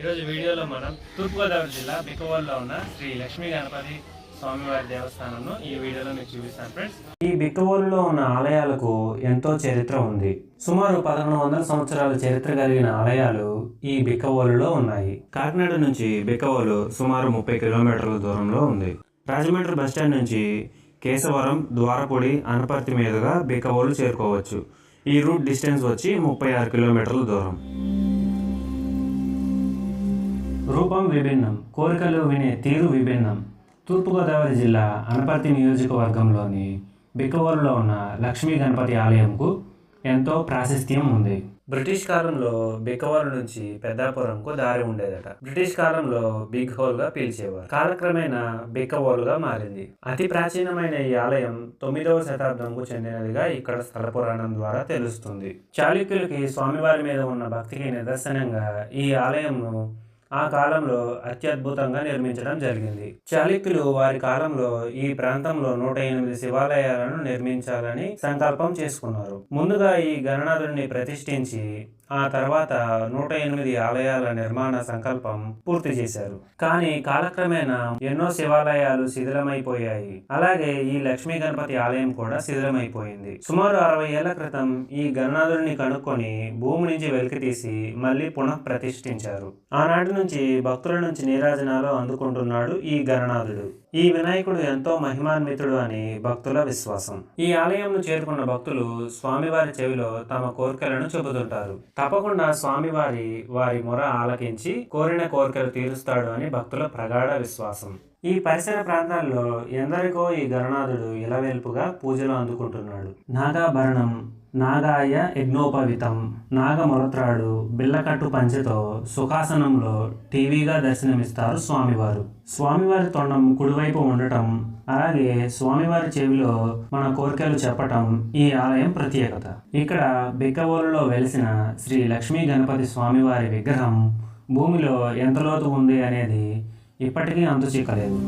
ఈరోజు వీడియోలో మనం తూర్పుగోదావరి జిల్లా బిక్కవోలులో ఉన్న శ్రీ లక్ష్మీ గణపతి స్వామివారి దేవస్థానంను ఈ వీడియోలో మీకు చూపిస్తాను ఫ్రెండ్స్. ఈ బిక్కవోలులో ఉన్న ఆలయాలకు ఎంతో చరిత్ర ఉంది. సుమారు పదకొండు వందల సంవత్సరాల చరిత్ర కలిగిన ఆలయాలు ఈ బిక్కవోలులో ఉన్నాయి. కాకినాడ నుంచి బిక్కవోలు సుమారు ముప్పై కిలోమీటర్ల దూరంలో ఉంది. రాజమండ్రి బస్టాండ్ నుంచి కేశవరం ద్వారపూడి అనపర్తి మీదుగా బిక్కవోలు చేరుకోవచ్చు. ఈ రూట్ డిస్టెన్స్ వచ్చి ముప్పై ఆరు కిలోమీటర్ల దూరం. రూపం విభిన్నం కోరికలు వినే తీరు విభిన్నం. తూర్పుగోదావరి జిల్లా అనపర్తి నియోజకవర్గంలోని బిక్కవోలులో ఉన్న లక్ష్మీ గణపతి ఆలయంకు ఎంతో ప్రాశస్త్యం ఉంది. బ్రిటిష్ కాలంలో బిక్కవోలు నుంచి పెద్దాపురంకు దారి ఉండేదట. బ్రిటిష్ కాలంలో బిగ్ హోల్గా పిలిచేవారు. కాలక్రమేణా బిక్కవోలుగా మారింది. అతి ప్రాచీనమైన ఈ ఆలయం తొమ్మిదవ శతాబ్దంకు చెందినదిగా ఇక్కడ స్థల పురాణం ద్వారా తెలుస్తుంది. చాళుక్యులకి స్వామివారి మీద ఉన్న భక్తికి నిదర్శనంగా ఈ ఆలయంను ఆ కాలంలో అత్యద్భుతంగా నిర్మించడం జరిగింది. చాళుక్యులు వారి కాలంలో ఈ ప్రాంతంలో నూట ఎనిమిది శివాలయాలను నిర్మించాలని సంకల్పం చేసుకున్నారు. ముందుగా ఈ గణనాథుడిని ప్రతిష్ఠించి ఆ తర్వాత నూట ఎనిమిది ఆలయాల నిర్మాణ సంకల్పం పూర్తి చేశారు. కానీ కాలక్రమేణా ఎన్నో శివాలయాలు శిథిలమైపోయాయి. అలాగే ఈ లక్ష్మీ గణపతి ఆలయం కూడా శిథిలమైపోయింది. సుమారు అరవై ఏళ్ళ క్రితం ఈ గణనాథుడిని కనుక్కొని భూమి నుంచి వెలికి తీసి మళ్ళీ పునః ప్రతిష్ఠించారు ఆనాటి నుంచి భక్తుల నుంచి నీరాజనాలు అందుకుంటున్నాడు ఈ గణనాథుడు. ఈ వినాయకుడు ఎంతో మహిమాన్వితుడు అని భక్తుల విశ్వాసం. ఈ ఆలయంను చేరుకున్న భక్తులు స్వామివారి చెవిలో తమ కోరికలను చెబుతుంటారు. తప్పకుండా స్వామివారి వారి మొర ఆలకించి కోరిన కోరికలు తీరుస్తాడు అని భక్తుల ప్రగాఢ విశ్వాసం. ఈ పరిసర ప్రాంతాల్లో ఎందరికో ఈ గణనాథుడు ఇలవేల్పుగా పూజలు అందుకుంటున్నాడు. నాగాభరణం నాగాయ యజ్ఞోపవితం నాగమొరత్రాడు బిల్లకట్టు పంచెతో సుఖాసనంలో టీవీగా దర్శనమిస్తారు స్వామివారు. స్వామివారి తొండం కుడివైపు ఉండటం అలాగే స్వామివారి చెవిలో మన కోరికలు చెప్పటం ఈ ఆలయం ప్రత్యేకత. ఇక్కడ బిక్కవోలులో వెలిసిన శ్రీ లక్ష్మీ గణపతి స్వామివారి విగ్రహం భూమిలో ఎంత లోతు ఉంది అనేది ఇప్పటికీ అంతు చిక్కలేదు